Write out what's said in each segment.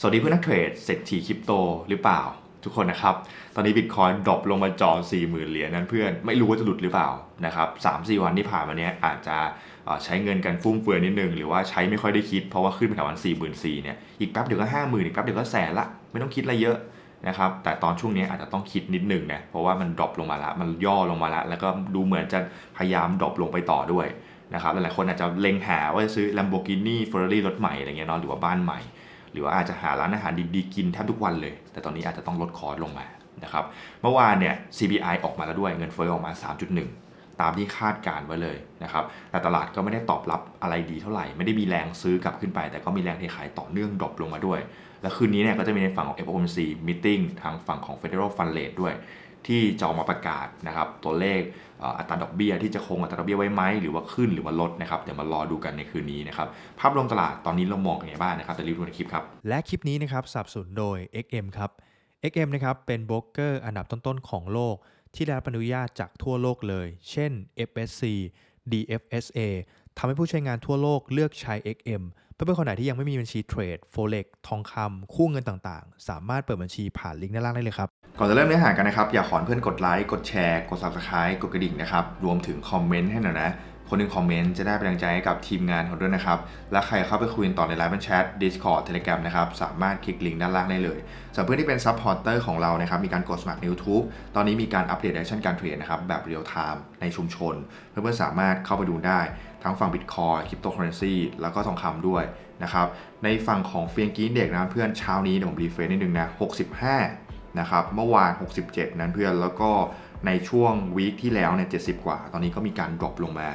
สวัสดีเพื่อนนักเทรดเศรษฐีคริปโตหรือเปล่า ทุกคนนะครับ ตอนนี้บิตคอยดรอปลงมาจอ40,000 เหรียญนั้นเพื่อนไม่รู้ว่าจะหลุดหรือเปล่านะครับ3-4วันที่ผ่านมาเนี้ยอาจจะใช้เงินกันฟุ่มเฟือยนิดนึง หรือว่าใช้ไม่ค่อยได้คิดเพราะว่าขึ้นไปแถววัน44,000เนี่ยอีกแป๊บเดียวก็50,000อีกแป๊บเดียวก็แสนละไม่ต้องคิดอะไรเยอะนะครับแต่ตอนช่วงนี้อาจจะต้องคิดนิดนึงนะเพราะว่ามันดรอปลงมาละมันย่อลงมาละแล้วก็ดูเหมือนจะพยายามดรอปลงไปต่อด้วยนะครับหลายๆคนอาจจะเล็งหาว่าจะซื้อ Lamborghini Ferrari รถใหม่อะไรเงี้ยเนาะหรือว่าบ้านใหม่ รือว่าอาจจะหาร้านอาหารดีๆกินแทบทุกวันเลย แต่ตอนนี้อาจจะต้องลดคอร์สลงมานะครับเมื่อวานเนี่ย CPI ออกมาแล้วด้วยเงินเฟ้อออกมา 3.1 ตามที่คาดการไว้เลยนะครับแต่ตลาดก็ไม่ได้ตอบรับอะไรดีเท่าไหร่ ไม่ได้มีแรงซื้อกลับขึ้นไป แต่ก็มีแรงเทขายต่อเนื่องดรอปลงมาด้วย และคืนนี้เนี่ยก็จะมีในฝั่งของ FOMC meeting ทางฝั่งของ Federal Fund Rate ด้วย ที่จะออกมาประกาศนะครับตัวเลขอัตราดอกเบี้ยที่จะคงอัตราดอกเบี้ยไว้ไหมหรือว่าขึ้นหรือว่าลดนะครับเดี๋ยวมารอดูกันในคืนนี้นะครับภาพรวมตลาดตอนนี้เรามองกันยังไงบ้างนะครับแต่รีวิวในคลิปครับและคลิปนี้นะครับสับสนุนโดย XM ครับ XM นะครับเป็นโบรกเกอร์อันดับต้นๆของโลก ที่ได้รับอนุญาตจากทั่วโลกเลย เช่น FSC DFSA ทำให้ผู้ใช้งานทั่วโลกเลือกใช้ XM เพื่อนๆคนไหนที่ยังไม่มีบัญชีเทรดโฟเล็กทองคำคู่เงินต่างๆ สามารถเปิดบัญชีผ่านลิงก์ด้านล่างได้เลยครับ ก่อนจะเริ่มเนื้อหากันนะครับ อยากขอเพื่อนกดไลค์ กดแชร์ กด subscribe กดกระดิ่งนะครับ รวมถึงคอมเมนต์ให้หน่อยนะ คนหนึ่งคอมเมนต์จะได้เป็นกำลังใจให้กับทีมงานของด้วยนะครับ และใครเข้าไปคุยต่อในไลฟ์แชท Discord Telegram นะครับ สามารถคลิกลิงก์ด้านล่างได้เลยสำหรับเพื่อนที่เป็นซัพพอร์เตอร์ของเรานะครับ มีการกดสมัครใน YouTube ตอนนี้มีการอัปเดตแอคชั่นการเทรดนะครับ แบบเรียลไทม์ในชุมชน เพื่อนๆสามารถเข้าไปดูได้ ทั้งฝั่ง Bitcoin Cryptocurrency แล้วก็ทองคำด้วยนะครับในฝั่งของเฟียงกี้เด็กนะเพื่อนเช้านี้เดี๋ยวผมรีเฟรชนิดนึงนะ65นะครับเมื่อวาน 67 นั้นเพื่อนแล้วก็ ในช่วงวีคที่แล้วเนี่ย70กว่า ตอนนี้ก็มีการดรอปลงมา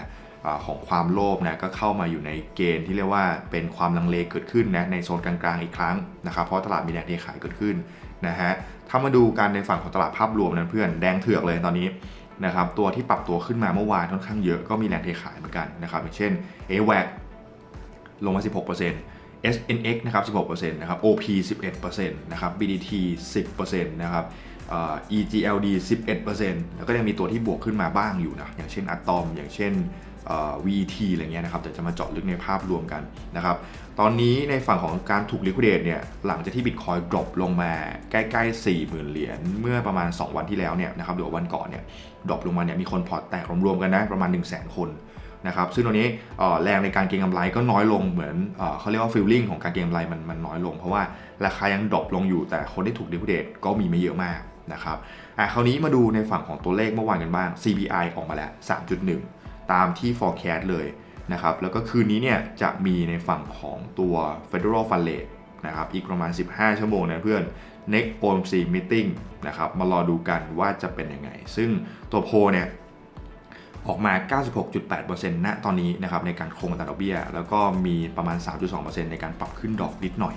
อของความโลภนะก็เข้ามาอยู่ในเกณฑ์ที่เรียกว่าเป็นความลังเลเกิดขึ้นนะในโซนกลางๆอีกครั้งนะครับเพราะตลาดมีแรงเทขายเกิดขึ้นนะฮะถ้ามาดูการในฝั่งของตลาดภาพรวมนั้นเพื่อนแดงเถือกเลยตอนนี้นะครับตัวที่ปรับตัวขึ้นมาเมื่อวานค่อนข้างเยอะก็มีแรงเทขายเหมือนกันนะครับอย่างเช่น AWAC ลงมา 16% SNX นะครับ 16%นะครับ OP 11%นะครับ BDT 10%นะครับ EGLD 11%แล้วก็ยังมีตัวที่บวกขึ้นมาบ้างอยู่นะ อย่างเช่น Atom อย่างเช่นเอ่อ VT อะไรเงี้ยนะครับเดี๋ยวจะมาเจาะลึกในภาพรวมกันนะครับ ตอนนี้ในฝั่งของการถูก liquidate เนี่ย หลังจากที่ Bitcoin ดรอปลงมาใกล้ๆ 40,000 เหรียญ เมื่อประมาณ 2 วันที่แล้วเนี่ยนะครับหรือว่าวันก่อนเนี่ยดรอปลงมาเนี่ยมีคนพอร์ตแตกรวมๆกันนะประมาณ 1 0 0 0 0 0 คนนะครับ ซึ่งตรงนี้แรงในการเก็งกำไรก็น้อยลงเหมือนเอเขาเรียกว่าฟิลลิ่งของการเก็งกำไรมันมันน้อยลง เพราะว่าราคายังดรอปลงอยู่แต่คนที่ถูกดิฟเดตก็มีไม่เยอะมาก นะครับอะคราวนี้มาดูในฝั่งของตัวเลขเมื่อวานกันบ้าง CPI ออกมาแล้ว 3.1 ตามที่ forecast เลยนะครับแล้วก็คืนนี้เนี่ยจะมีในฝั่งของตัว Federal Fund Rate นะครับอีกประมาณ 15 ชั่วโมงนะเพื่อน next OMC meeting นะครับมารอดูกันว่าจะเป็นยังไง ซึ่งตัวโพเนี่ยออกมา 96.8%ณตอนนี้นะครับในการคงอัตราดอกเบี้ย แล้วก็มีประมาณ 3.2%ในการปรับขึ้นดอกนิดหน่อย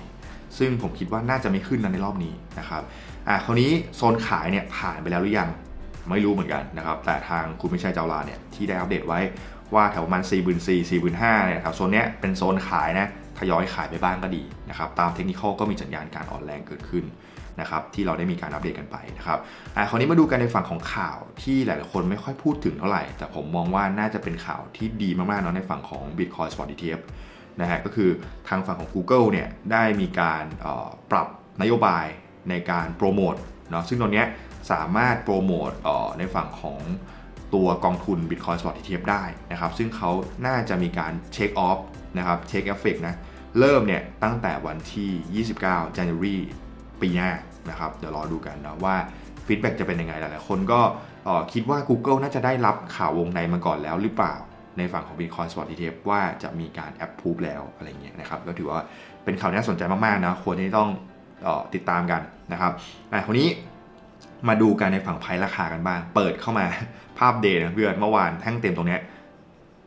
ซึ่งผมคิดว่าน่าจะไม่ขึ้นนะในรอบนี้นะครับ อะคราวนี้โซนขายเนี่ยผ่านไปแล้วหรือยังไม่รู้เหมือนกันนะครับ แต่ทางคุณไมิชัยเจ้าลาเนี่ยที่ได้อัปเดตไว้ว่าแถวประมาณ 4 4 0 0 0 4 5 0 0 0เนี่ยแถวโซนเนี้ยเป็นโซนขายนะทยอยขายไปบ้างก็ดีนะครับตามเทคนิคก็มีสัญญาณการอ่อนแรงเกิดขึ้นนะครับที่เราได้มีการอัปเดตกันไปนะครับอ่าคราวนี้มาดูกันในฝั่งของข่าวที่หลายๆคนไม่ค่อยพูดถึงเท่าไหร่ แต่ผมมองว่าน่าจะเป็นข่าวที่ดีมากๆเนาะในฝั่งของ Bitcoin Spot ETF นะฮะก็คือทางฝั่งของ Google เนี่ยได้มีการปรับนโยบาย ในการโปรโมทเนาะซึ่งตรงนี้สามารถโปรโมทออในฝั่งของตัวกองทุน Bitcoin Spot ETF ได้นะครับ ซึ่งเขาน่าจะมีการเช็คออฟนะครับเช็คเอฟเฟกนะเริ่มเนี่ยตั้งแต่วันที่ 29 January ปีหน้านะครับ เดี๋ยวรอดูกันนะว่าฟีดแบ็กจะเป็นยังไงหลายๆคนก็คิดว่า Google น่าจะได้รับข่าววงในมาก่อนแล้วหรือเปล่า ในฝั่งของ Bitcoin Spot ETF ว่าจะมีการแอปพูฟแล้วอะไรเงี้ยนะครับก็ถือว่าเป็นข่าวที่น่าสนใจมากๆนะควรที่ต้อง ติดตามกันนะครับอะคนนี้มาดูกันในฝั่งไพ่ราคากันบ้าง เปิดเข้ามาภาพเดย์นะเพื่อนเมื่อวานแท่งเต็มตรงเนี้ย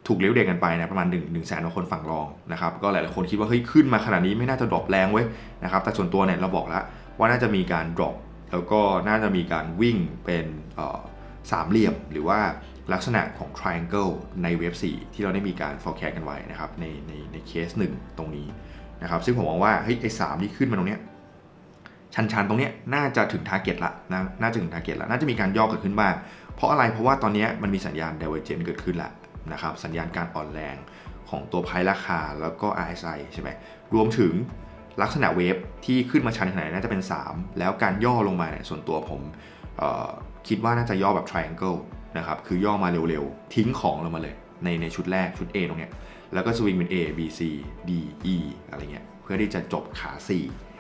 ถูกเลี้ยวเด็กกันไปนะประมาณ1นึ่งหนึ่งแสนกว่าคนฝั่งรองนะครับก็หลายๆคนคิดว่าเฮ้ยขึ้นมาขนาดนี้ไม่น่าจะดรอปแรงเว้ยนะครับแต่ส่วนตัวเนี่ยเราบอกแล้วว่าน่าจะมีการดรอปแล้วก็น่าจะมีการวิ่งเป็นสามเหลี่ยม หรือว่าลักษณะของ triangle ในเว็บ 4 ที่เราได้มีการ forecast กันไว้นะครับในในในเคสหนึ่งตรงนี้นะครับซึ่งผมมองว่าเฮ้ยไอ้สามที่ขึ้นมาตรงเนี้ย ชันๆ ตรงเนี้ยน่าจะถึงทาร์เก็ตละนะน่าจะถึงทาร์เก็ตละน่าจะมีการย่อเกิดขึ้นบ้างเพราะอะไรเพราะว่าตอนนี้มันมีสัญญาณ d i v e r g e n c เกิดขึ้นละนะครับสัญญาณการอ่อนแรงของตัวไพ่ราคาแล้วก็ RSI ใช่ไหมรวมถึงลักษณะเวฟที่ขึ้นมาชันขนาดนน่าจะเป็น 3 แล้วการย่อลงมาเนี่ยส่วนตัวผมคิดว่าน่าจะย่อแบบ triangle นะครับคือย่อมาเร็วๆ ทิ้งของลงมาเลย ในในชุดแรกชุด A ตรงเนี้ยแล้วก็สวิงเป็น A B C D E อะไรเงี้ยเพื่อที่จะจบขา 4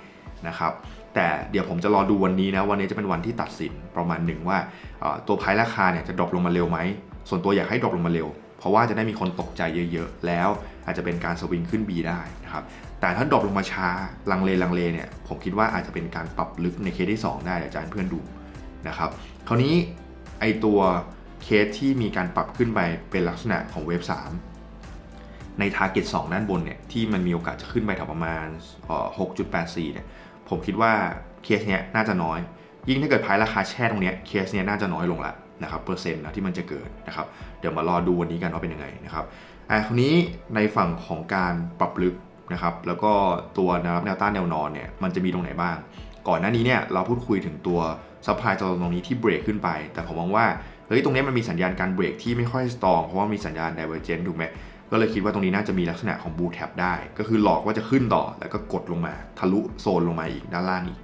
นะครับแต่เดี๋ยวผมจะรอดูวันนี้นะวันนี้จะเป็นวันที่ตัดสินประมาณหนึ่งว่าตัวไพ่ราคาเนี่ยจะดรอปลงมาเร็วไหมส่วนตัวอยากให้ดรอปลงมาเร็ว เพราะว่าจะได้มีคนตกใจเยอะๆ แล้วอาจจะเป็นการสวิงขึ้น B ได้นะครับแต่ถ้าดรอปลงมาช้าลังเลลังเลเนี่ยผมคิดว่าอาจจะเป็นการปรับลึกในเคสที่ 2 ได้เดี๋ยวอาจารย์เพื่อนดูนะครับคราวนี้ไอตัวเคสที่มีการปรับขึ้นไปเป็นลักษณะของเวฟ3 ใน Target 2 ด้านบนเนี่ยที่มันมีโอกาสจะขึ้นไปแถวประมาณ 6.84 เนี่ยผมคิดว่าเคสเนี้ยน่าจะน้อย ยิ่งถ้าเกิดพายราคาแช่ตรงเนี้ยเคสเนี้ยน่าจะน้อยลงละนะครับเปอร์เซ็นต์นะที่มันจะเกิดนะครับเดี๋ยวมารอดูวันนี้กันว่าเป็นยังไงนะครับอะคราวนี้ในฝั่งของการปรับลึกนะครับแล้วก็ตัวแนวรับแนวต้านแนวนอนเนี่ยมันจะมีตรงไหนบ้าง ก่อนหน้านี้เนี่ยเราพูดคุยถึงตัวซัพพลายตัวตรงนี้ที่เบรกขึ้นไป แต่ผมมองว่าเฮ้ยตรงนี้มันมีสัญญาณการเบรกที่ไม่ค่อยสตรองเพราะว่ามีสัญญาณ divergent ถูกไหม ก็เลยคิดว่าตรงนี้น่าจะมีลักษณะของบูแท็บได้ ก็คือหลอกว่าจะขึ้นต่อแล้วก็กดลงมา ทะลุโซนลงมาอีกด้านล่างอีก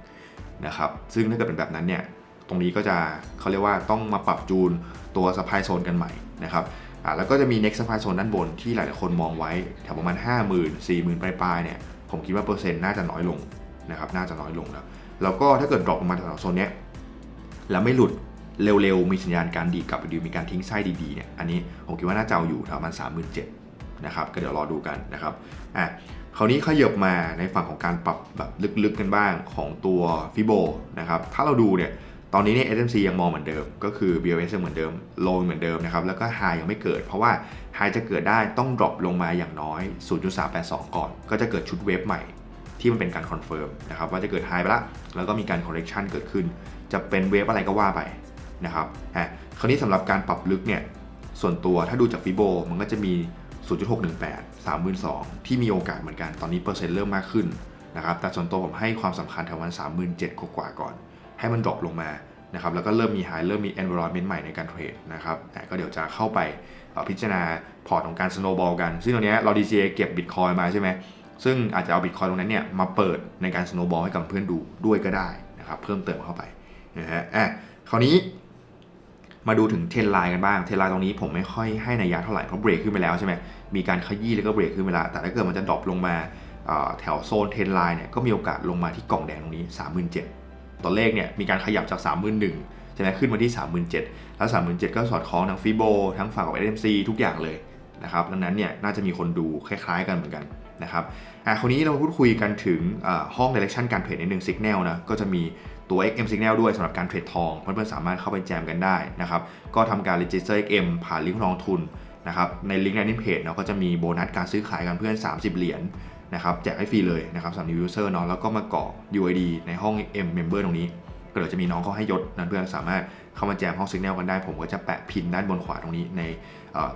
นะครับ ซึ่งถ้าเกิดเป็นแบบนั้นเนี่ย ตรงนี้ก็จะเขาเรียกว่าต้องมาปรับจูนตัวสปายโซนกันใหม่นะครับอ่าแล้วก็จะมี next supply zone ด้านบนที่หลายๆคนมองไว้แถวประมาณ 5 0 0 0 0 4 0,000 ปลายๆเนี่ยผมคิดว่าเปอร์เซ็นต์น่าจะน้อยลงนะครับน่าจะน้อยลงแล้ว แล้วก็ถ้าเกิดดรอปลงมาแถวโซนเนี้ยแล้วไม่หลุดเร็วๆ มีสัญญาณการดีกลับไปดีมีการทิ้งไส้ดีๆเนี่ยอันนี้ผมคิดว่าน่าจะเอาอยู่แถวประมาณ37,000 นะครับก็เดี๋ยวรอดูกันนะครับอะคราวนี้ขยับมาในฝั่งของการปรับแบบลึกๆกันบ้างของตัวฟิโบนะครับถ้าเราดูเนี่ยตอนนี้เนี่ย SMC ยังมองเหมือนเดิม ก็คือ BOS ยังเหมือนเดิม โลเหมือนเดิมนะครับแล้วก็ High ยังไม่เกิด เพราะว่า High จะเกิดได้ต้อง drop ลงมาอย่างน้อย 0.382 ก่อน ก็จะเกิดชุดเวฟใหม่ที่มันเป็นการคอนเฟิร์มนะครับว่าจะเกิด High ไปละแล้วก็มีการ correction เกิดขึ้น จะเป็นเวฟอะไรก็ว่าไปนะครับอะคราวนี้สำหรับการปรับลึกเนี่ยส่วนตัวถ้าดูจากฟิโบมันก็จะมี 0.618 32,000 ที่มีโอกาสเหมือนกัน ตอนนี้เปอร์เซ็นต์เริ่มมากขึ้นนะครับ แต่ส่วนตัวผมให้ความสำคัญแถววัน 37,000 กว่าก่อน ให้มันดรอปลงมานะครับ แล้วก็เริ่มมี high เริ่มมี environment ใหม่ในการเทรดนะครับแอ่ก็เดี๋ยวจะเข้าไปพิจารณาพอร์ตของการ snowball กัน ซึ่งตรงนี้เรา DCA เก็บ Bitcoin มาใช่ไหม ซึ่งอาจจะเอา Bitcoin ตรงนั้นเนี่ยมาเปิดในการ snowball ให้กับเพื่อนดูด้วยก็ได้นะครับ เพิ่มเติมเข้าไปนะฮะอะคราวนี้ มาดูถึงเทรนไลน์กันบ้าง เทรนไลน์ตรงนี้ผมไม่ค่อยให้นัยยะเท่าไหร่เพราะเบรกขึ้นไปแล้วใช่ไหมมีการขยี้แล้วก็เบรกขึ้นไปแล้วแต่ถ้าเกิดมันจะดรอปลงมาแถวโซนเทรนไลน์เนี่ยก็มีโอกาสลงมาที่กล่องแดงตรงนี้ 37,000ตัวเลขเนี่ยมีการขยับจาก 31,000ใช่ไหมขึ้นมาที่ 3 7 0 0แล้ว 3 7 0 0ก็สอดคล้องทั้งฟิโบทั้งฝั่งของ SMC ทุกอย่างเลยนะครับดังนั้นเนี่ยน่าจะมีคนดูคล้าย ๆ กันเหมือนกัน นะครับอะคราวนี้เราพูดคุยกันถึงห้อง direction การเทรดในหนึ่ง signal นะก็จะมีตัว XM Signal ด้วยสำหรับการเทรดทองเพื่อนๆสามารถเข้าไปแจมกันได้นะครับก็ทำการ register XM ผ่านลิงก์ลงทุนนะครับในลิงก์ landing page เนาะก็จะมีโบนัสการซื้อขายกันเพื่อน 30 เหรียญนะครับแจกให้ฟรีเลยนะครับสำหรับ new user เนาะแล้วก็มาเกรอก UID ในห้อง M member ตรงนี้ ก็เดี๋ยวจะมีน้องเขาให้ยศนะเพื่อนสามารถเข้ามาแจมห้อง Signal กันได้ ผมก็จะแปะพินด้านบนขวาตรงนี้ใน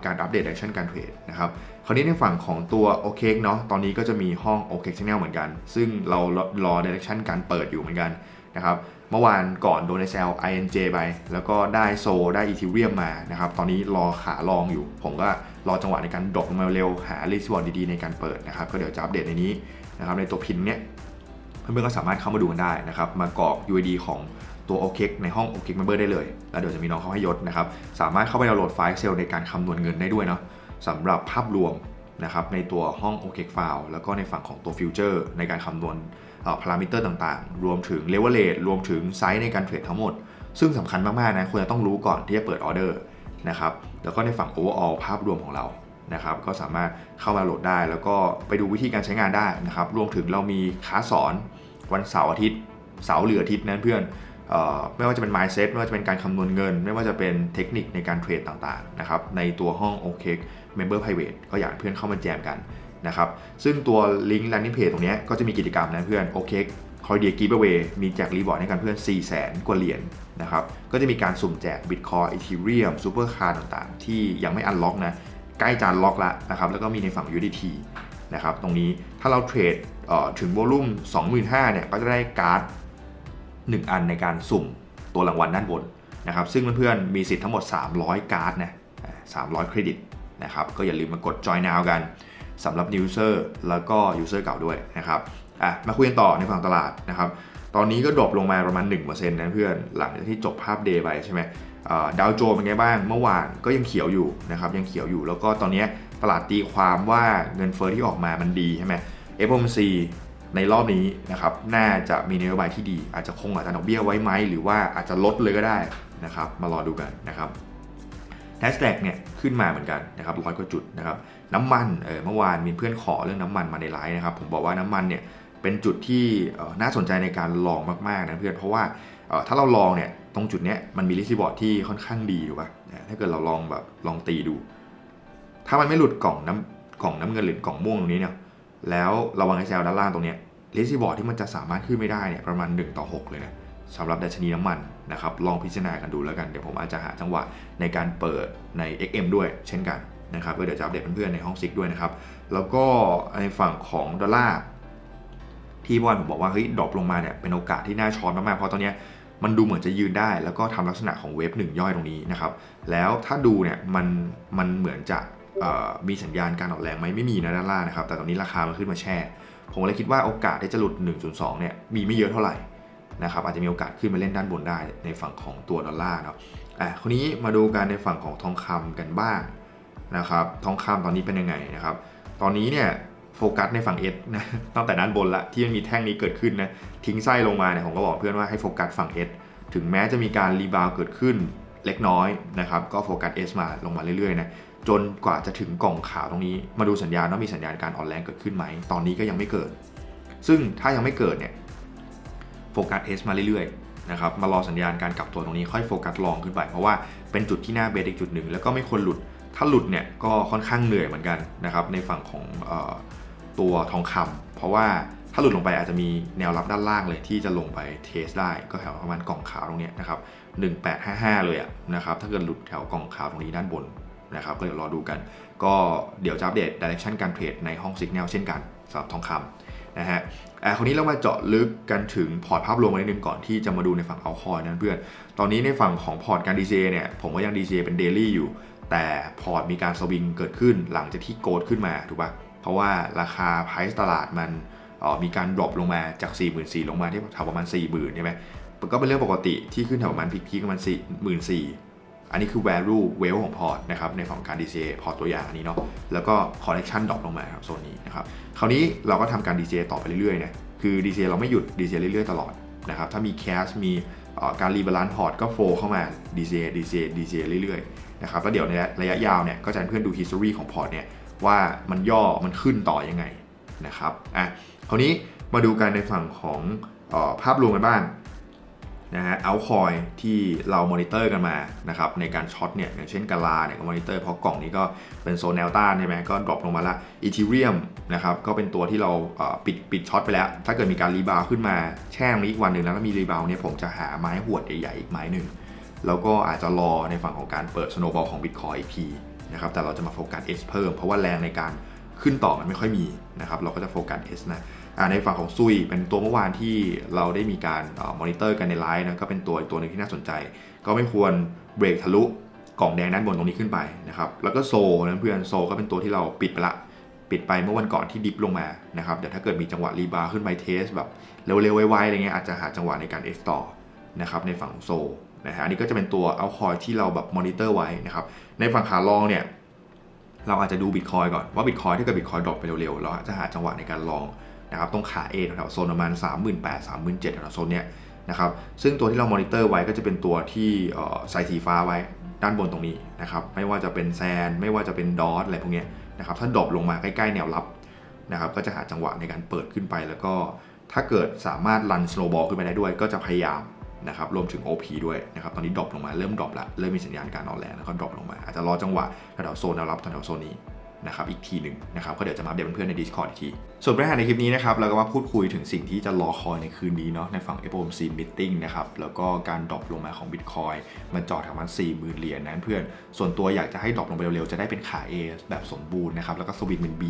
การอัปเดต direction การเทรดนะครับ ราวนี้ในฝั่งของตัว OK เคเนาะตอนนี้ก็จะมีห้อง OK Signal เหมือนกัน ซึ่งเรารอ direction การเปิดอยู่เหมือนกันนะครับเมื่อวานก่อนโดนในเซล INJ ไป แล้วก็ได้โซได้อีทิเรียมมานะครับตอนนี้รอขาลองอยู่ ผมก็รอจังหวะในการดรอปลงมาเร็วหารีสวอร์ดดีๆในการเปิดนะครับก็เดี๋ยวจะอัปเดตในนี้นะครับในตัวพินเนี้ยเพื่อนๆก็สามารถเข้ามาดูกันได้นะครับมากรอก UID ของตัว OK ในห้อง OK Member ได้เลย แล้วเดี๋ยวจะมีน้องเขาให้ยศนะครับสามารถเข้าไปดาวน์โหลดไฟล์ Excel ในการคำนวณเงินได้ด้วยเนาะ สำหรับภาพรวมนะครับในตัวห้อง OK File แล้วก็ในฝั่งของตัว Future ในการคำนวณพารามิเตอร์ต่างๆ รวมถึงเลเวลเล e รวมถึงไซส์ในการเทรดทั้งหมด ซึ่งสำคัญมากๆนะควรจะต้องรู้ก่อนที่จะเปิดออเดอร์นะครับแล้วก็ในฝั่ง overall ภาพรวมของเรานะครับก็สามารถเข้ามาโหลดได้ แล้วก็ไปดูวิธีการใช้งานได้นะครับรวมถึงเรามีคลาสสอนวันเสาร์อาทิตย์ เสาร์หรืออาทิตย์นั้นเพื่อนไม่ว่าจะเป็น mindset ไม่ว่าจะเป็นการคำนวณเงิน ไม่ว่าจะเป็นเทคนิคในการเทรดต่างๆนะครับในตัวห้อง OK Member Private ก็อยากเพื่อนเข้ามาแจมกันนะครับซึ่งตัวลิงก์ landing page ตรงนี้ก็จะมีกิจกรรมนะเพื่อน OK คคอยเดียกีบเวมีแจกรีบอร์ดให้กันเพื่อน 4 0 0 0 0 0กว่าเหรียญนะครับ ก็จะมีการสุ่มแจก Bitcoin Ethereum Super Card ต่างๆ ที่ยังไม่อันล็อกนะ ใกล้จะอันล็อกแล้วนะครับ แล้วก็มีในฝั่ง UDT นะครับ ตรงนี้ถ้าเราเทรดถึงโวลุ่ม25,000เนี่ย ก็จะได้การ์ด 1 อันในการสุ่มตัวรางวัลด้านบนนะครับ ซึ่งเพื่อนๆ มีสิทธิ์ทั้งหมด 300 การ์ดนะ300 เครดิต นะครับก็อย่าลืมมากด join now กันสำหรับ user แล้วก็ user เก่าด้วยนะครับอะมาคุยกันต่อในฝั่งตลาดนะครับตอนนี้ก็ดรอปลงมาประมาณ 1%นะเพื่อนหลังจากที่จบภาพเดย์ไปใช่ไหมดาวโจนเป็นไงบ้างเมื่อวานก็ยังเขียวอยู่นะครับยังเขียวอยู่แล้วก็ตอนนี้ตลาดตีความว่าเงินเฟอ้อที่ออกมามันดีใช่ไหม FOMC ในรอบนี้นะครับน่าจะมีนโยบายที่ดี อาจจะคงอัตราดอกเบี้ยไว้ไหมหรือว่าอาจจะลดเลยก็ได้นะครับมารอดูกันนะครับ n a s d a q เนี่ยขึ้นมาเหมือนกันนะครับร้อยกว่าจุดนะครับน้ำมันเออเมื่อวานมีเพื่อนขอเรื่องน้ำมันมาในไลน์นะครับผมบอกว่าน้ำมันเนี่ยเป็นจุดที่น่าสนใจในการลองมากๆนะเพื่อนเพราะว่าถ้าเราลองเนี่ยตรงจุดเนี้ยมันมีลิซิบอร์ดที่ค่อนข้างดีถูกป่ะถ้าเกิดเราลองแบบลองตีดู ถ้ามันไม่หลุดกล่องน้ำกล่องน้ำเงินหรือกล่องม่วงตรงนี้เนี่ยแล้วระวังไอเซลด้านล่างตรงเนี้ยลิซิบอร์ดที่มันจะสามารถขึ้นไม่ได้เนี่ยประมาณ1ต่อ6เลยนะ สำหรับดัชนีน้ำมันนะครับลองพิจารณากันดูแล้วกัน เดี๋ยวผมอาจจะหาจังหวะในการเปิดใน XM ด้วยเช่นกันนะครับก็เดี๋ยวจะอัปเดตเพื่อนๆในห้องซิกด้วยนะครับ แล้วก็ในฝั่งของดอลลาร์ที่เมื่อวานผมบอกว่าเฮ้ยดรอปลงมาเนี่ยเป็นโอกาสที่น่าช้อนมากๆ เพราะตอนเนี้ยมันดูเหมือนจะยืนได้ แล้วก็ทำลักษณะของเวฟหนึ่งย่อยตรงนี้นะครับ แล้วถ้าดูเนี่ยมันมันเหมือนจะมีสัญญาณการออนแรงไหมไม่มีนะด้านล่างนะครับ แต่ตอนนี้ราคามันขึ้นมาแช่ ผมเลยคิดว่าโอกาสที่จะหลุด 1.2เนี่ยมีไม่เยอะเท่าไหร่ นะครับอาจจะมีโอกาสขึ้นมาเล่นด้านบนได้ในฝั่งของตัวดอลลาร์เนาะอะคนนี้มาดูกันในฝั่งของทองคำกันบ้างนะครับทองคำตอนนี้เป็นยังไงนะครับ ตอนนี้เนี่ยโฟกัสในฝั่ง S นะตั้งแต่ด้านบนละที่มันมีแท่งนี้เกิดขึ้นนะทิ้งไส้ลงมาเนี่ยผมก็บอกเพื่อนว่าให้โฟกัสฝั่ง S ถึงแม้จะมีการรีบาวเกิดขึ้นเล็กน้อยนะครับก็โฟกัส S มาลงมาเรื่อยๆนะจนกว่าจะถึงกล่องขาวตรงนี้ มาดูสัญญาณว่ามีสัญญาณการอ่อนแรงเกิดขึ้นไหม ตอนนี้ก็ยังไม่เกิด ซึ่งถ้ายังไม่เกิดเนี่ย โฟกัส S มาเรื่อยๆนะครับมารอสัญญาณการกลับตัวตรงนี้ค่อยโฟกัสลองขึ้นไป เพราะว่าเป็นจุดที่น่าเบสอีกจุดหนึ่งแล้วก็ไม่ควรหลุด ถ้าหลุดเนี่ยก็ค่อนข้างเหนื่อยเหมือนกันนะครับในฝั่งของออตัวทองคำเพราะว่าถ้าหลุดลงไปอาจจะมีแนวรับด้านล่างเลยที่จะลงไปเทสได้ก็แถวประมาณกล่องขาวตรงนี้นะครับ1855 เลยอะนะครับถ้าเกิดหลุดแถวกล่องขาวตรงนี้ด้านบนนะครับก็เดี๋ยวรอดูกัน ก็เดี๋ยวจะอัปเดตดิเรกชันการเทรดในห้อง Signal เช่นกันสำหรับทองคำ นะฮะอะคนนี้เรามาเจาะลึกกันถึงพอร์ตภาพรวมกันนิดนึงก่อนที่จะมาดูในฝั่งเอาคอยนะเพื่อน ตอนนี้ในฝั่งของพอร์ตการ DCA เนี่ยผมก็ยัง DCA เป็นเดลี่อยู่ แต่พอร์ตมีการสวิงเกิดขึ้นหลังจากที่โกดขึ้นมาถูกปะเพราะว่าราคาไพรซ์ตลาดมันออมีการดรอปลงมาจาก 4 4 0 0 0ลงมาที่แถวประมาณ 4 0,000ใช่ไหมก็เป็นเรื่องปกติที่ขึ้นแถวประมาณพีคๆประมาณ4 4 0 0 0 อันนี้คือ value well ของพอร์ตนะครับในฝั่งการ DCA พอร์ตตัวอย่างอันนี้เนาะแล้วก็ collection ดรอปลงมาครับโซนนี้นะครับคราวนี้เราก็ทำการ DCA ต่อไปเรื่อยๆนะคือ DCA เราไม่หยุด DCA เรื่อยๆตลอดนะครับถ้ามี cash มีการรีบาลานซ์พอร์ตก็โฟเข้ามา DCA DCA DCA เรื่อยๆนะครับแล้วเดี๋ยวในระยะยาวเนี่ยก็จะให้เพื่อนดู history ของพอร์ตเนี่ยว่ามันย่อมันขึ้นต่อยังไงนะครับอะคราวนี้มาดูกันในฝั่งของออภาพรวมกันบ้าง นะฮะเอาคอยที่เรามอนิเตอร์กันมานะครับในการช็อตเนี่ยอย่างเช่นกาลาเนี่ยก็มอนิเตอร์เพราะกล่องนี้ก็เป็นโซนแนวต้านใช่ไหมก็ดรอปลงมาละอีทีเรียมนะครับก็เป็นตัวที่เราปิดปิดช็อตไปแล้ว ถ้าเกิดมีการรีบาวขึ้นมาแช่งนี้อีกวันหนึ่งแล้วแล้วมีรีบาวเนี่ยผมจะหาไม้หวดใหญ่ๆอีกไม้หนึ่งแล้วก็อาจจะรอในฝั่งของการเปิดสโนบอลของ Bitcoin อีกทีนะครับแต่เราจะมาโฟกัส S เพิ่มเพราะว่าแรงในการขึ้นต่อมันไม่ค่อยมีนะครับเราก็จะโฟกัส S นะ ในฝั่งของซุยเป็นตัวเมื่อวานที่เราได้มีการมอนิเตอร์กันในไลน์นะก็เป็นตัวอีกตัวหนึ่งที่น่าสนใจ ก็ไม่ควรเบรกทะลุกล่องแดงด้านบนตรงนี้ขึ้นไปนะครับแล้วก็โซนะเพื่อนโซก็เป็นตัวที่เราปิดไปละปิดไปเมื่อวันก่อนที่ดิฟลงมานะครับเดี๋ยวถ้าเกิดมีจังหวะรีบาวขึ้นไปเทสแบบเร็วๆไวๆอะไรเงี้ยอาจจะหาจังหวะในการ S ต่อนะครับในฝั่งของโซนะฮะอันนี้ก็จะเป็นตัวเอาคอยที่เราแบบมอนิเตอร์ไว้นะครับในฝั่งขาลองเนี่ยเราอาจจะดูบิตคอยก่อนว่าบิตคอยถ้าเกิดบิตคอยดรอปไปเร็วๆเราอาจจะหาจังหวะในการลอง นะครับตรงขา A แถวโซนประมาณ 38,000 37,000แถวโซนเนี้ยนะครับซึ่งตัวที่เรามอนิเตอร์ไว้ก็จะเป็นตัวที่ใส่สีฟ้าไว้ด้านบนตรงนี้นะครับไม่ว่าจะเป็นแซน ไม่ว่าจะเป็นดอทอะไรพวกเนี้ยนะครับถ้าดรอปลงมาใกล้ๆ แนวรับนะครับก็จะหาจังหวะในการเปิดขึ้นไป แล้วก็ถ้าเกิดสามารถรันสโนบอลขึ้นไปได้ด้วย ก็จะพยายามนะครับรวมถึง OP ด้วยนะครับตอนนี้ดรอปลงมาเริ่มดรอปละเริ่มมีสัญญาณการออนแรงแล้วก็ดรอปลงมาอาจจะรอจังหวะแถวโซนแนวรับแถวโซนนี้นะครับอีกทีหนึ่งนะครับก็เดี๋ยวจะมาเดตเพื่อนใน Discord อีกทีส่วนเนื้อหาในคลิปนี้นะครับเราก็มาพูดคุยถึงสิ่งที่จะรอคอยในคืนนี้เนาะในฝั่ง FOMC Meeting นะครับแล้วก็การดรอปลงมาของ Bitcoin มันจอดประมาณ40,000 เหรียญนะเพื่อน ส่วนตัวอยากจะให้ดรอปลงไปเร็วๆ จะได้เป็นขา A แบบสมบูรณ์นะครับแล้วก็สวิงเป็น B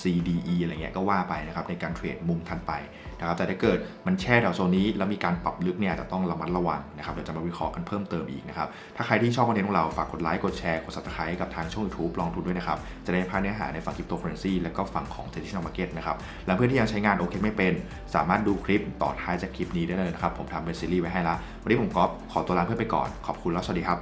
C D E อะไรเงี้ยก็ว่าไปนะครับในการเทรดมุมถัดไปนะครับแต่ถ้าเกิดมันแช่แถวโซนนี้แล้วมีการปรับลึกเนี่ยจะต้องระมัดระวังนะครับเดี๋ยวจะมาวิเคราะห์กันเพิ่มเติมอีกนะครับถ้าใครที่ชอบคอนเทนต์ของเราฝากกดไลค์กดแชร์กด subscribe กับทางช่อง YouTube ลองทุนด้วยนะครับจะได้พลาดเนื้อหาในฝั่ง Cryptocurrency แล้วก็ฝั่งของ Traditional Market นะครับนะครับและเพื่อนที่ยังใช้งานโอเคไม่เป็น สามารถดูคลิปต่อท้ายจากคลิปนี้ได้เลยนะครับผมทำเป็นซีรีส์ไว้ให้ละวันนี้ผมก๊อฟขอตัวลาเพื่อนไปก่อนขอบคุณแล้วสวัสดีครับ